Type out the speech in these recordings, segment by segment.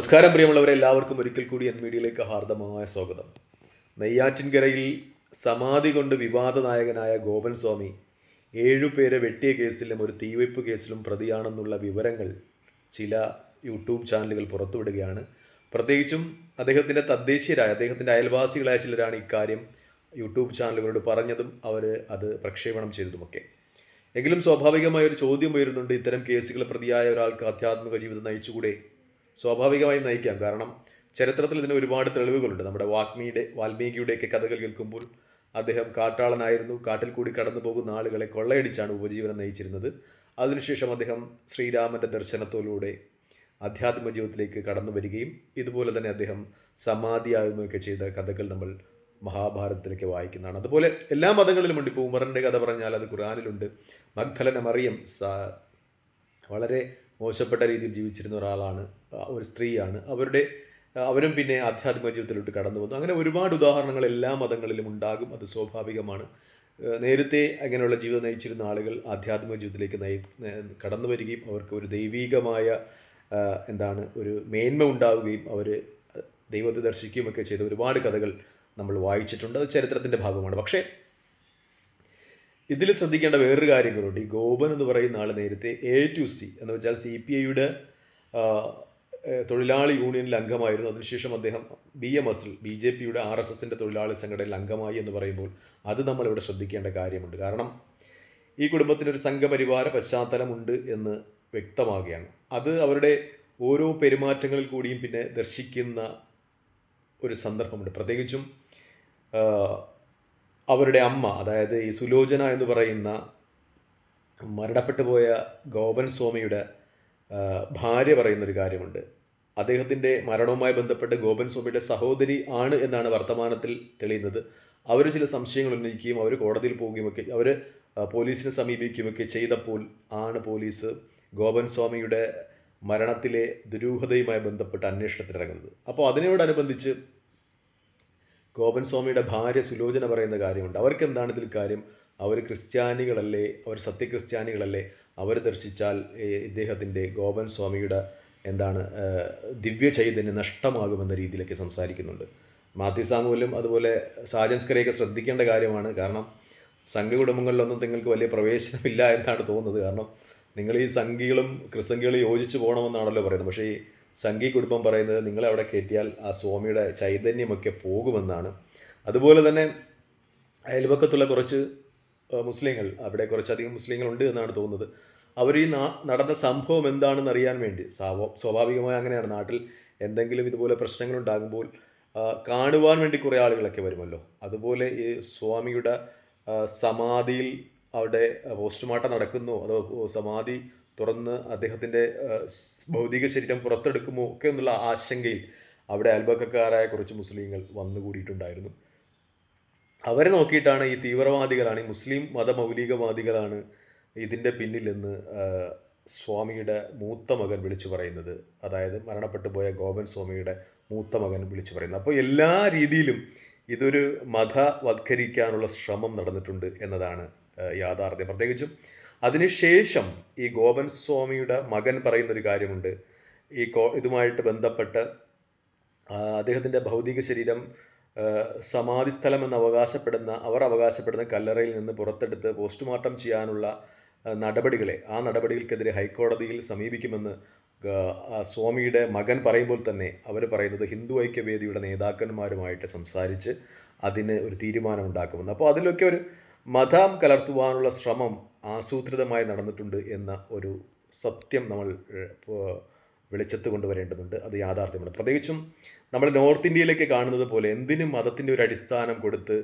നമസ്കാരം പ്രിയമുള്ളവരെ എല്ലാവർക്കും ഒരിക്കൽ കൂടി എൻ മീഡിയയിലേക്ക് ഹാർദമായ സ്വാഗതം. നെയ്യാറ്റിൻകരയിൽ സമാധി കൊണ്ട് വിവാദ നായകനായ ഗോപൻ സ്വാമി ഏഴുപേരെ വെട്ടിയ കേസിലും ഒരു തീവയ്പ് കേസിലും പ്രതിയാണെന്നുള്ള വിവരങ്ങൾ ചില യൂട്യൂബ് ചാനലുകൾ പുറത്തുവിടുകയാണ്. പ്രത്യേകിച്ചും അദ്ദേഹത്തിന്റെ തദ്ദേശീയരായ അദ്ദേഹത്തിന്റെ അയൽവാസികളായ ചിലരാണ് ഇക്കാര്യം യൂട്യൂബ് ചാനലുകളോട് പറഞ്ഞതും അവർ അത് പ്രക്ഷേപണം ചെയ്തതുമൊക്കെ. എങ്കിലും സ്വാഭാവികമായ ഒരു ചോദ്യം ഉയരുന്നുണ്ട് ഇത്തരം കേസുകൾ പ്രതിയായ ഒരാൾക്ക് ആധ്യാത്മിക ജീവിതം നയിച്ചുകൂടെ? സ്വാഭാവികമായും നയിക്കാം. കാരണം ചരിത്രത്തിൽ ഇതിന് ഒരുപാട് തെളിവുകളുണ്ട്. നമ്മുടെ വാൽമീകിയുടെ വാൽമീകിയുടെയൊക്കെ കഥകൾ കേൾക്കുമ്പോൾ അദ്ദേഹം കാട്ടാളനായിരുന്നു. കാട്ടിൽ കൂടി കടന്നു പോകുന്ന ആളുകളെ കൊള്ളയടിച്ചാണ് ഉപജീവനം നയിച്ചിരുന്നത്. അതിനുശേഷം അദ്ദേഹം ശ്രീരാമന്റെ ദർശനത്തോലൂടെ ആധ്യാത്മിക ജീവിതത്തിലേക്ക് കടന്നു വരികയും ഇതുപോലെ തന്നെ അദ്ദേഹം സമാധിയാകുകയൊക്കെ ചെയ്ത കഥകൾ നമ്മൾ മഹാഭാരതത്തിലേക്ക് വായിക്കുന്നതാണ്. അതുപോലെ എല്ലാ മതങ്ങളിലുമുണ്ട് ഇപ്പോൾ ഉമറിന്റെ കഥ പറഞ്ഞാൽ അത് ഖുറാനിലുണ്ട് മഗ്ദലന മറിയം വളരെ മോശപ്പെട്ട രീതിയിൽ ജീവിച്ചിരുന്ന ഒരാളാണ് ഒരു സ്ത്രീയാണ്. അവരുടെ അവരും പിന്നെ ആധ്യാത്മിക ജീവിതത്തിലോട്ട് കടന്നു വന്നു. അങ്ങനെ ഒരുപാട് ഉദാഹരണങ്ങൾ എല്ലാ മതങ്ങളിലും ഉണ്ടാകും. അത് സ്വാഭാവികമാണ്. നേരത്തെ അങ്ങനെയുള്ള ജീവിതം നയിച്ചിരുന്ന ആളുകൾ ആധ്യാത്മിക ജീവിതത്തിലേക്ക് നയി കടന്നു വരികയും അവർക്ക് ഒരു ദൈവീകമായ എന്താണ് ഒരു മേന്മ ഉണ്ടാവുകയും അവർ ദൈവത്തെ ദർശിക്കുകയും ഒക്കെ ചെയ്ത ഒരുപാട് കഥകൾ നമ്മൾ വായിച്ചിട്ടുണ്ട്. അത് ചരിത്രത്തിന്റെ ഭാഗമാണ്. പക്ഷേ ഇതിൽ ശ്രദ്ധിക്കേണ്ട വേറൊരു കാര്യം ഈ ഗോപൻ എന്ന് പറയുന്ന ആൾ നേരത്തെ എ ടു സി എന്ന് വെച്ചാൽ സി പി ഐയുടെ തൊഴിലാളി യൂണിയനിൽ അംഗമായിരുന്നു. അതിനുശേഷം അദ്ദേഹം ബി എം എസിൽ ബി ജെ പിയുടെ ആർ എസ് എസിന്റെ തൊഴിലാളി സംഘടനയിൽ അംഗമായി എന്ന് പറയുമ്പോൾ അത് നമ്മളിവിടെ ശ്രദ്ധിക്കേണ്ട കാര്യമുണ്ട്. കാരണം ഈ കുടുംബത്തിനൊരു സംഘപരിവാര പശ്ചാത്തലമുണ്ട് എന്ന് വ്യക്തമാകുകയാണ്. അത് അവരുടെ ഓരോ പെരുമാറ്റങ്ങളിൽ കൂടിയും പിന്നെ ദർശിക്കുന്ന ഒരു സന്ദർഭമുണ്ട്. പ്രത്യേകിച്ചും അവരുടെ അമ്മ അതായത് ഈ സുലോചന എന്ന് പറയുന്ന മരണപ്പെട്ടു പോയ ഗോപൻ സ്വാമിയുടെ ഭാര്യ പറയുന്നൊരു കാര്യമുണ്ട്. അദ്ദേഹത്തിന്റെ മരണവുമായി ബന്ധപ്പെട്ട് ഗോപൻ സ്വാമിയുടെ സഹോദരി ആണ് എന്നാണ് വർത്തമാനത്തിൽ തെളിയുന്നത്. അവർ ചില സംശയങ്ങൾ ഉന്നയിക്കുകയും അവർ കോടതിയിൽ പോവുകയും ഒക്കെ അവർ പോലീസിനെ സമീപിക്കുകയൊക്കെ ചെയ്തപ്പോൾ ആണ് പോലീസ് ഗോപൻ സ്വാമിയുടെ മരണത്തിലെ ദുരൂഹതയുമായി ബന്ധപ്പെട്ട് അന്വേഷണത്തിനിറങ്ങുന്നത്. അപ്പോൾ അതിനോടനുബന്ധിച്ച് ഗോപൻ സ്വാമിയുടെ ഭാര്യ സുലോചന പറയുന്ന കാര്യമുണ്ട്. അവർക്ക് എന്താണ് ഇതിൽ കാര്യം? അവർ ക്രിസ്ത്യാനികളല്ലേ? അവർ സത്യക്രിസ്ത്യാനികളല്ലേ? അവർ ദർശിച്ചാൽ ഇദ്ദേഹത്തിന്റെ ഗോപൻ സ്വാമിയുടെ എന്താണ് ദിവ്യ ചൈതന്യം നഷ്ടമാകുമെന്ന രീതിയിലൊക്കെ സംസാരിക്കുന്നുണ്ട്. മാത്യു അതുപോലെ സാജൻസ്കരെയൊക്കെ ശ്രദ്ധിക്കേണ്ട കാര്യമാണ്. കാരണം സംഘ കുടുംബങ്ങളിലൊന്നും നിങ്ങൾക്ക് വലിയ പ്രവേശനമില്ല എന്നാണ് തോന്നുന്നത്. കാരണം നിങ്ങൾ ഈ സംഘികളും ക്രിസംഖികളും യോജിച്ച് പോകണമെന്നാണല്ലോ പറയുന്നത്. പക്ഷേ ഈ സംഘി കുടുംബം പറയുന്നത് നിങ്ങൾ അവിടെ കയറ്റിയാൽ ആ സ്വാമിയുടെ ചൈതന്യമൊക്കെ പോകുമെന്നാണ്. അതുപോലെ തന്നെ അയൽപക്കത്തുള്ള കുറച്ച് മുസ്ലിങ്ങൾ അവിടെ കുറച്ചധികം മുസ്ലിങ്ങളുണ്ട് എന്നാണ് തോന്നുന്നത്. അവർ ഈ നടന്ന സംഭവം എന്താണെന്ന് അറിയാൻ വേണ്ടി സ്വാഭാവികമായി അങ്ങനെയാണ്. നാട്ടിൽ എന്തെങ്കിലും ഇതുപോലെ പ്രശ്നങ്ങൾ ഉണ്ടാകുമ്പോൾ കാണുവാൻ വേണ്ടി കുറേ ആളുകളൊക്കെ വരുമല്ലോ. അതുപോലെ ഈ സ്വാമിയുടെ സമാധിയിൽ അവിടെ പോസ്റ്റ്മോർട്ടം നടക്കുന്നു അതോ സമാധി തുറന്ന് അദ്ദേഹത്തിന്റെ ഭൗതിക ശരീരം പുറത്തെടുക്കുമോ ഒക്കെ എന്നുള്ള ആശങ്കയിൽ അവിടെ അയൽപക്കക്കാരായ കുറച്ച് മുസ്ലിങ്ങൾ വന്നുകൂടിയിട്ടുണ്ടായിരുന്നു. അവരെ നോക്കിയിട്ടാണ് ഈ തീവ്രവാദികളാണ് ഈ മുസ്ലിം മതമൗലികവാദികളാണ് ഇതിന്റെ പിന്നിലെന്ന് സ്വാമിയുടെ മൂത്ത മകൻ വിളിച്ചു പറയുന്നത്. അതായത് മരണപ്പെട്ടു പോയ ഗോപൻ സ്വാമിയുടെ മൂത്ത മകൻ വിളിച്ചു പറയുന്നത്. അപ്പോൾ എല്ലാ രീതിയിലും ഇതൊരു മതവത്കരിക്കാനുള്ള ശ്രമം നടന്നിട്ടുണ്ട് എന്നതാണ് യാഥാർത്ഥ്യം. പ്രത്യേകിച്ചും അതിനുശേഷം ഈ ഗോപൻ സ്വാമിയുടെ മകൻ പറയുന്നൊരു കാര്യമുണ്ട്. ഈ കോ ഇതുമായിട്ട് ബന്ധപ്പെട്ട് അദ്ദേഹത്തിന്റെ ഭൗതിക ശരീരം സമാധി സ്ഥലം എന്ന് അവകാശപ്പെടുന്ന അവർ അവകാശപ്പെടുന്ന കല്ലറയിൽ നിന്ന് പുറത്തെടുത്ത് പോസ്റ്റ്മോർട്ടം ചെയ്യാനുള്ള നടപടികളെ ആ നടപടികൾക്കെതിരെ ഹൈക്കോടതിയിൽ സമീപിക്കുമെന്ന് സ്വാമിയുടെ മകൻ പറയുമ്പോൾ തന്നെ അവർ പറയുന്നത് ഹിന്ദു ഐക്യവേദിയുടെ നേതാക്കന്മാരുമായിട്ട് സംസാരിച്ച് അതിന് ഒരു തീരുമാനം ഉണ്ടാക്കുമെന്ന് അപ്പോൾ അതിലൊക്കെ ഒരു മതം കലർത്തുവാനുള്ള ശ്രമം ആസൂത്രിതമായി നടന്നിട്ടുണ്ട് എന്ന ഒരു സത്യം നമ്മൾ വെളിച്ചത്ത് കൊണ്ടുവരേണ്ടതുണ്ട്. അത് യാഥാർത്ഥ്യമാണ്. പ്രത്യേകിച്ചും നമ്മൾ നോർത്ത് ഇന്ത്യയിലേക്ക് കാണുന്നത് പോലെ എന്തിനും മതത്തിന്റെ ഒരു അടിസ്ഥാനം കൊടുത്ത്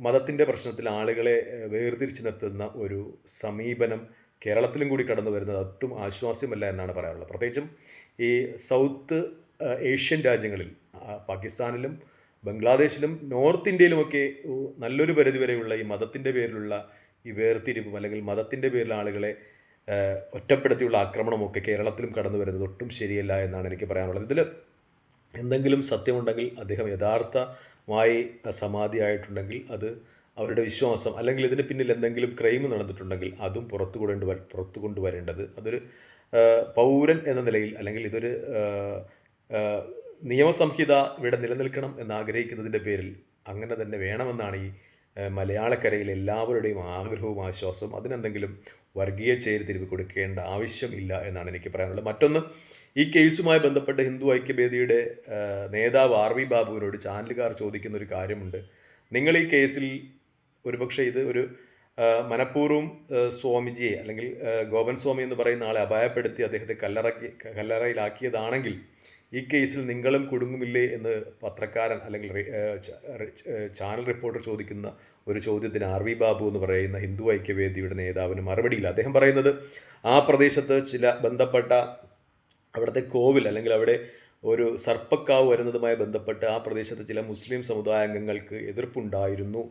മതത്തിന്റെ പ്രശ്നത്തിൽ ആളുകളെ വേർതിരിച്ചു നിർത്തുന്ന ഒരു സമീപനം കേരളത്തിലും കൂടി കടന്നു വരുന്നത് ഒട്ടും ആശ്വാസ്യമല്ല എന്നാണ് പറയാറുള്ളത്. പ്രത്യേകിച്ചും ഈ സൗത്ത് ഏഷ്യൻ രാജ്യങ്ങളിൽ പാകിസ്ഥാനിലും ബംഗ്ലാദേശിലും നോർത്ത് ഇന്ത്യയിലുമൊക്കെ നല്ലൊരു പരിധിവരെയുള്ള ഈ മതത്തിന്റെ പേരിലുള്ള ഈ വേർതിരിവും അല്ലെങ്കിൽ മതത്തിന്റെ പേരിൽ ആളുകളെ ഒറ്റപ്പെടുത്തിയുള്ള ആക്രമണമൊക്കെ കേരളത്തിലും കടന്നു വരുന്നത് ഒട്ടും ശരിയല്ല എന്നാണ് എനിക്ക് പറയാനുള്ളത്. ഇതിൽ എന്തെങ്കിലും സത്യമുണ്ടെങ്കിൽ അദ്ദേഹം യഥാർത്ഥമായി സമാധിയായിട്ടുണ്ടെങ്കിൽ അത് അവരുടെ വിശ്വാസം അല്ലെങ്കിൽ ഇതിന് പിന്നിൽ എന്തെങ്കിലും ക്രൈം നടന്നിട്ടുണ്ടെങ്കിൽ അതും പുറത്തു കൊണ്ടു പുറത്തു കൊണ്ടുവരേണ്ടത് അതൊരു പൗരൻ എന്ന നിലയിൽ അല്ലെങ്കിൽ ഇതൊരു നിയമസംഹിത ഇവിടെ നിലനിൽക്കണം എന്ന് ആഗ്രഹിക്കുന്നതിന്റെ പേരിൽ അങ്ങനെ തന്നെ വേണമെന്നാണ് ഈ ഏഹ്, മലയാളക്കരയിലെ എല്ലാവരുടെയും ആഗ്രഹവും ആശ്വാസവും അതിനെന്തെങ്കിലും വർഗീയ ചേരിതിരിവ് കൊടുക്കേണ്ട ആവശ്യമില്ല എന്നാണ് എനിക്ക് പറയാനുള്ളത്. മറ്റൊന്ന് ഈ കേസുമായി ബന്ധപ്പെട്ട് ഹിന്ദു ഐക്യവേദിയുടെ നേതാവ് ആർ വി ബാബുവിനോട് ചാനലുകാർ ചോദിക്കുന്ന ഒരു കാര്യമുണ്ട്. നിങ്ങൾ ഈ കേസിൽ ഒരുപക്ഷെ ഇത് ഒരു മനഃപൂർവം സ്വാമിജിയെ അല്ലെങ്കിൽ ഗോപൻ സ്വാമി എന്ന് പറയുന്ന ആളെ അപായപ്പെടുത്തി അദ്ദേഹത്തെ കല്ലറക്കി കല്ലറയിലാക്കിയതാണെങ്കിൽ ഈ കേസിൽ നിങ്ങളും കുടുങ്ങുമില്ലേ എന്ന് പത്രക്കാരൻ അല്ലെങ്കിൽ ചാനൽ റിപ്പോർട്ടർ ചോദിക്കുന്ന ഒരു ചോദ്യത്തിന് ആർ വി ബാബു എന്ന് പറയുന്ന ഹിന്ദു ഐക്യവേദിയുടെ നേതാവിന് മറുപടിയില്ല. അദ്ദേഹം പറയുന്നത് ആ പ്രദേശത്ത് ചില ബന്ധപ്പെട്ട അവിടുത്തെ കോവിൽ അല്ലെങ്കിൽ അവിടെ ഒരു സർപ്പക്കാവ് വരുന്നതുമായി ബന്ധപ്പെട്ട് ആ പ്രദേശത്ത് ചില മുസ്ലിം സമുദായാംഗങ്ങൾക്ക് എതിർപ്പുണ്ടായിരുന്നു.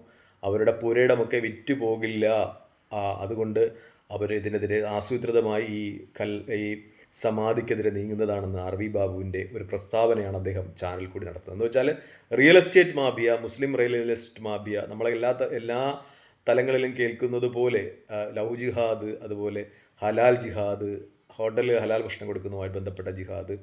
അവരുടെ പുരയിടമൊക്കെ വിറ്റ് പോകില്ല അതുകൊണ്ട് അവർ ഇതിനെതിരെ ആസൂത്രിതമായി ഈ കൽ ഈ സമാധിക്കെതിരെ നീങ്ങുന്നതാണെന്ന് ആർ വി ബാബുവിന്റെ ഒരു പ്രസ്താവനയാണ് അദ്ദേഹം ചാനൽ കൂടി നടത്തുന്നത്. എന്ന് വെച്ചാൽ റിയൽ എസ്റ്റേറ്റ് മാഫിയ മുസ്ലിം റിയൽ എസ്റ്റേറ്റ് മാഫിയ നമ്മളെ എല്ലാ എല്ലാ തലങ്ങളിലും കേൾക്കുന്നത് പോലെ ലവ് ജിഹാദ് അതുപോലെ ഹലാൽ ജിഹാദ് ഹോട്ടലിൽ ഹലാൽ ഭക്ഷണം കൊടുക്കുന്നതുമായി ബന്ധപ്പെട്ട ജിഹാദ്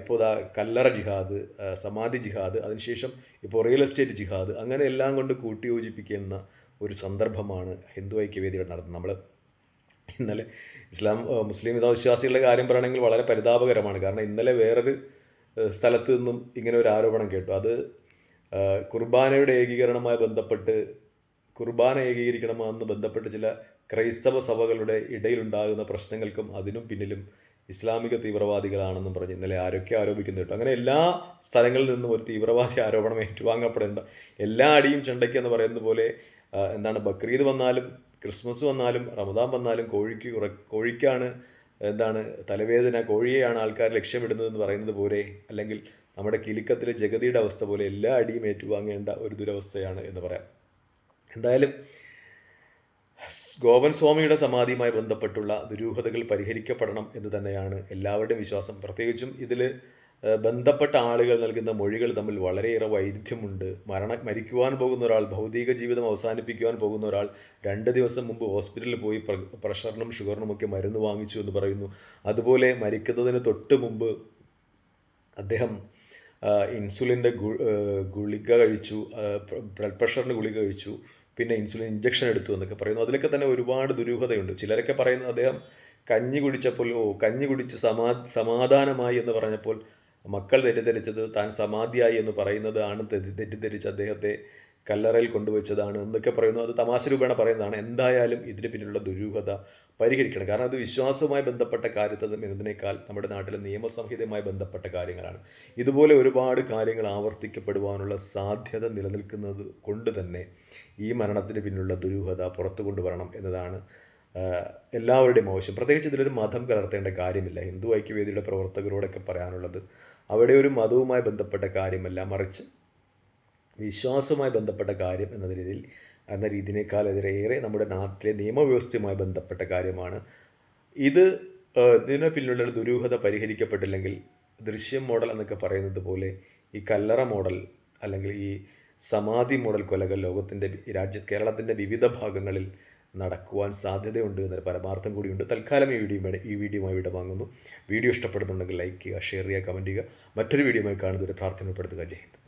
ഇപ്പോൾ ദാ കല്ലറ ജിഹാദ് സമാധി ജിഹാദ് അതിനുശേഷം ഇപ്പോൾ റിയൽ എസ്റ്റേറ്റ് ജിഹാദ് അങ്ങനെ എല്ലാം കൊണ്ട് കൂട്ടിയോജിപ്പിക്കുന്ന ഒരു സന്ദർഭമാണ് ഹിന്ദു ഐക്യവേദികൾ നടത്തുന്നത്. നമ്മൾ ഇന്നലെ ഇസ്ലാം മുസ്ലിം മതവിശ്വാസികളുടെ കാര്യം പറയുകയാണെങ്കിൽ വളരെ പരിതാപകരമാണ്. കാരണം ഇന്നലെ വേറൊരു സ്ഥലത്ത് നിന്നും ഇങ്ങനെ ഒരു ആരോപണം കേട്ടു. അത് കുർബാനയുടെ ഏകീകരണവുമായി ബന്ധപ്പെട്ട് കുർബാന ഏകീകരിക്കണമെന്ന് ബന്ധപ്പെട്ട് ചില ക്രൈസ്തവ സഭകളുടെ ഇടയിലുണ്ടാകുന്ന പ്രശ്നങ്ങൾക്കും അതിനും പിന്നിലും ഇസ്ലാമിക തീവ്രവാദികളാണെന്നും പറഞ്ഞ് ഇന്നലെ ആരൊക്കെ ആരോപിക്കുന്നു കേട്ടോ. അങ്ങനെ എല്ലാ സ്ഥലങ്ങളിൽ നിന്നും ഒരു തീവ്രവാദി ആരോപണം ഏറ്റുവാങ്ങപ്പെടേണ്ട. എല്ലാ അടിയും ചെണ്ടയ്ക്ക് എന്ന് പറയുന്നത് പോലെ എന്താണ് ബക്രീദ് വന്നാലും ക്രിസ്മസ് വന്നാലും റമദാൻ വന്നാലും കോഴിക്ക് ഉറ കോഴിക്കാണ് എന്താണ് തലവേദന കോഴിയെയാണ് ആൾക്കാർ ലക്ഷ്യമിടുന്നതെന്ന് പറയുന്നത് പോലെ അല്ലെങ്കിൽ നമ്മുടെ കിലുക്കത്തിലെ ജഗതിയുടെ അവസ്ഥ പോലെ എല്ലാ അടിയും ഏറ്റുവാങ്ങേണ്ട ഒരു ദുരവസ്ഥയാണ് എന്ന് പറയാം. എന്തായാലും ഗോപൻ സ്വാമിയുടെ സമാധിയുമായി ബന്ധപ്പെട്ടുള്ള ദുരൂഹതകൾ പരിഹരിക്കപ്പെടണം എന്ന് തന്നെയാണ് എല്ലാവരുടെയും വിശ്വാസം. പ്രത്യേകിച്ചും ഇതിൽ ബന്ധപ്പെട്ട ആളുകൾ നൽകുന്ന മൊഴികൾ തമ്മിൽ വളരെയേറെ വൈരുദ്ധ്യമുണ്ട്. മരണ മരിക്കുവാൻ പോകുന്ന ഒരാൾ ഭൗതിക ജീവിതം അവസാനിപ്പിക്കുവാൻ പോകുന്ന ഒരാൾ രണ്ട് ദിവസം മുമ്പ് ഹോസ്പിറ്റലിൽ പോയി പ്ര- പ്രഷറിനും ഷുഗറിനും ഒക്കെ മരുന്ന് വാങ്ങിച്ചു എന്ന് പറയുന്നു. അതുപോലെ മരിക്കുന്നതിന് തൊട്ട് മുമ്പ് അദ്ദേഹം ഇൻസുലിന്റെ ഗുളിക കഴിച്ചു ബ്ലഡ് പ്രഷറിന്റെ ഗുളിക കഴിച്ചു പിന്നെ ഇൻസുലിൻ ഇഞ്ചക്ഷൻ എടുത്തു എന്നൊക്കെ പറയുന്നു. അതിലൊക്കെ തന്നെ ഒരുപാട് ദുരൂഹതയുണ്ട്. ചിലരൊക്കെ പറയുന്നത് അദ്ദേഹം കഞ്ഞി കുടിച്ചപ്പോൾ ഓ കഞ്ഞി കുടിച്ച് സമാ സമാധാനമായി എന്ന് പറഞ്ഞപ്പോൾ മക്കൾ തെറ്റിദ്ധരിച്ചത് താൻ സമാധിയായി എന്ന് പറയുന്നത് ആണ് തെറ്റിദ്ധരിച്ച് അദ്ദേഹത്തെ കല്ലറയിൽ കൊണ്ടുവച്ചതാണ് എന്നൊക്കെ പറയുന്നു. അത് തമാശ രൂപേണ പറയുന്നതാണ്. എന്തായാലും ഇതിന് പിന്നിലുള്ള ദുരൂഹത പരിഹരിക്കണം. കാരണം അത് വിശ്വാസവുമായി ബന്ധപ്പെട്ട കാര്യത്തിൽ എന്നതിനേക്കാൾ നമ്മുടെ നാട്ടിലെ നിയമസംഹിതയുമായി ബന്ധപ്പെട്ട കാര്യങ്ങളാണ്. ഇതുപോലെ ഒരുപാട് കാര്യങ്ങൾ ആവർത്തിക്കപ്പെടുവാനുള്ള സാധ്യത നിലനിൽക്കുന്നത് കൊണ്ട് തന്നെ ഈ മരണത്തിന് പിന്നിലുള്ള ദുരൂഹത പുറത്തു കൊണ്ടുവരണം എന്നതാണ് എല്ലാവരുടെയും ആവശ്യം. പ്രത്യേകിച്ച് ഇതിലൊരു മതം കലർത്തേണ്ട കാര്യമില്ല. ഹിന്ദു ഐക്യവേദിയുടെ പ്രവർത്തകരോടൊക്കെ പറയാനുള്ളത് അവിടെ ഒരു മതവുമായി ബന്ധപ്പെട്ട കാര്യമല്ല മറിച്ച് വിശ്വാസവുമായി ബന്ധപ്പെട്ട കാര്യം എന്ന രീതിയിൽ എന്ന എതിരേറെ നമ്മുടെ നാട്ടിലെ നിയമവ്യവസ്ഥയുമായി ബന്ധപ്പെട്ട കാര്യമാണ്. ഇത് ഇതിന് പിന്നിലുള്ള ദുരൂഹത പരിഹരിക്കപ്പെട്ടില്ലെങ്കിൽ ദൃശ്യം മോഡൽ എന്നൊക്കെ പറയുന്നത് പോലെ ഈ കല്ലറ മോഡൽ അല്ലെങ്കിൽ ഈ സമാധി മോഡൽ കൊലകൾ ലോകത്തിന്റെ രാജ്യ കേരളത്തിന്റെ വിവിധ ഭാഗങ്ങളിൽ നടക്കുവാൻ സാധ്യതയുണ്ട് എന്നൊരു പരമാർത്ഥം കൂടിയുണ്ട്. തൽക്കാലം ഈ വീഡിയോ ഈ വീഡിയോയുമായി വിട വാങ്ങുന്നു. വീഡിയോ ഇഷ്ടപ്പെടുന്നുണ്ടെങ്കിൽ ലൈക്ക് ചെയ്യുക ഷെയർ ചെയ്യുക കമന്റ് ചെയ്യുക. മറ്റൊരു വീഡിയോയുമായി കാണുന്നവരെ പ്രാർത്ഥനപ്പെടുത്തുക ജയ്